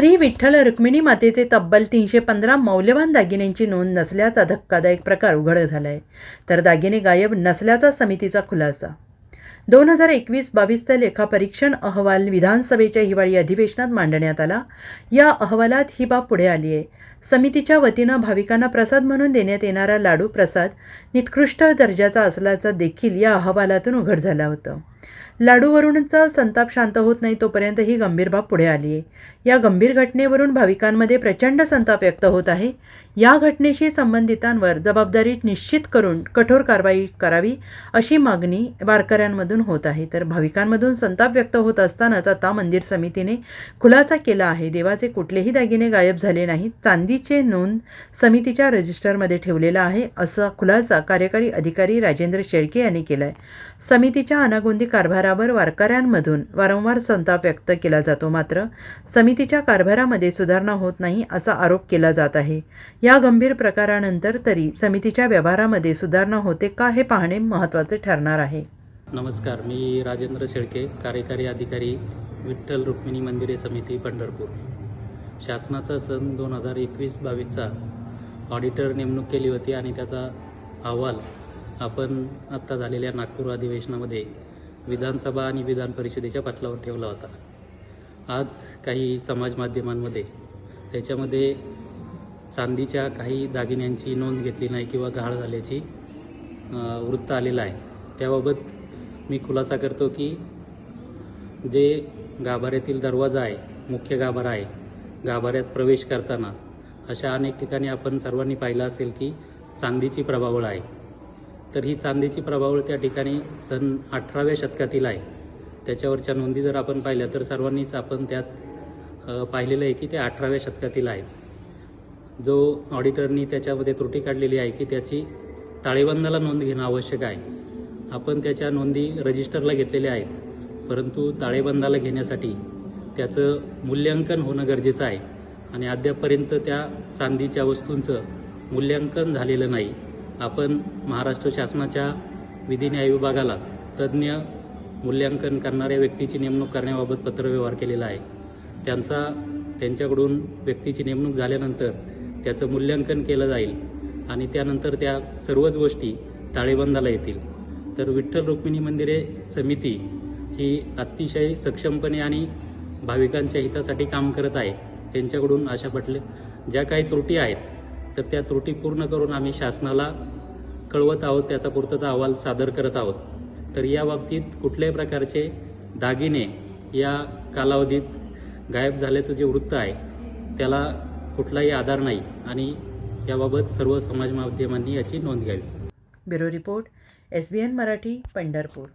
श्री विठ्ठल रुक्मिणी मातेचे तब्बल तीनशे पंधरा मौल्यवान दागिन्यांची नोंद नसल्याचा धक्कादायक प्रकार उघड झाला आहे तर दागिने गायब नसल्याचा समितीचा खुलासा. दोन हजार एकवीस बावीसचा लेखापरीक्षण अहवाल विधानसभेच्या हिवाळी अधिवेशनात मांडण्यात आला. या अहवालात ही बाब पुढे आली आहे. समितीच्या वतीनं भाविकांना प्रसाद म्हणून देण्यात येणारा लाडू प्रसाद निकृष्ट दर्जाचा असल्याचं देखील या अहवालातून उघड झालं होतं. लाडूवरूनचा संताप शांत होत नाही तोपर्यंत ही गंभीर बाब पुढे आली आहे या गंभीर घटनेवरून भाविकांमध्ये प्रचंड संताप व्यक्त होत आहे. या घटनेशी संबंधितांवर जबाबदारी निश्चित करून कठोर कारवाई करावी अशी मागणी वारकऱ्यांमधून होत आहे. तर भाविकांमधून संताप व्यक्त होत असतानाच आता मंदिर समितीने खुलासा केला आहे. देवाचे कुठलेही दागिने गायब झाले नाहीत. चांदीचे नोंद समितीच्या रजिस्टरमध्ये ठेवलेला आहे असा खुलासा कार्यकारी अधिकारी राजेंद्र शेळके यांनी केला आहे समितीच्या अनागोंदी कारभारा कारभारावर वारकऱ्यांमधून वारंवार संताप व्यक्त केला जातो. मात्र समितीच्या कारभारामध्ये सुधारणा होत नाही असा आरोप केला जात आहे. या गंभीर प्रकारानंतर तरी समितीच्या व्यवहारामध्ये सुधारणा होते का हे पाहणे महत्त्वाचे ठरणार आहे. नमस्कार मी राजेंद्र शेळके कार्यकारी अधिकारी विठ्ठल रुक्मिणी मंदिरे समिती पंढरपूर. शासनाचा सन दोन हजार एकवीस बावीसचा ऑडिटर नेमणूक केली होती आणि त्याचा अहवाल आपण आत्ता झालेल्या नागपूर अधिवेशनामध्ये विधानसभा आणि विधान परिषदेच्या पाटलावर ठेवला होता. आज काही समाज माध्यमांमध्ये त्याच्यामध्ये चांदीच्या काही दागिन्यांची नोंद घेतली नाही किंवा गहाळ झाल्याची वृत्त आलेलं आहे. त्याबाबत मी खुलासा करतो की जे गाभाऱ्यातील दरवाजा आहे मुख्य गाभारा आहे गाभाऱ्यात प्रवेश करताना अशा अनेक ठिकाणी आपण सर्वांनी पाहिलं असेल की चांदीची प्रभावळ आहे. तर ही चांदीची प्रभावळ त्या ठिकाणी सन अठराव्या शतकातील आहे. त्याच्यावरच्या नोंदी जर आपण पाहिल्या तर सर्वांनीच आपण त्यात पाहिलेलं आहे की ते अठराव्या शतकातील आहे. जो ऑडिटरनी त्याच्यामध्ये त्रुटी काढलेली आहे की त्याची ताळेबंदाला नोंद घेणं आवश्यक आहे. आपण त्याच्या नोंदी रजिस्टरला घेतलेल्या आहेत परंतु ताळेबंदाला घेण्यासाठी त्याचं मूल्यांकन होणं गरजेचं आहे. आणि अद्यापपर्यंत त्या चांदीच्या वस्तूंचं मूल्यांकन झालेलं नाही. आपण महाराष्ट्र शासनाच्या विधी न्याय विभागाला तज्ज्ञ मूल्यांकन करणाऱ्या व्यक्तीची नेमणूक करण्याबाबत पत्रव्यवहार केलेला आहे. त्यांचा त्यांच्याकडून व्यक्तीची नेमणूक झाल्यानंतर त्याचं मूल्यांकन केलं जाईल आणि त्यानंतर त्या सर्वच गोष्टी ताळेबंदाला येतील. तर विठ्ठल रुक्मिणी मंदिरे समिती ही अतिशय सक्षमपणे आणि भाविकांच्या हितासाठी काम करत आहे. त्यांच्याकडून अशा पटले ज्या काही त्रुटी आहेत तर त्या त्रुटी पूर्ण करून आम्ही शासनाला कळवत आहोत त्याचा पूर्तता अहवाल सादर करत आहोत. तर या बाबतीत कुठल्याही प्रकारचे दागिने या कालावधीत गायब झाल्याचं जे वृत्त आहे त्याला कुठलाही आधार नाही आणि याबाबत सर्व समाज माध्यमांनी याची नोंद घ्यावी. Bureau report S B N Marathi Pandharpur.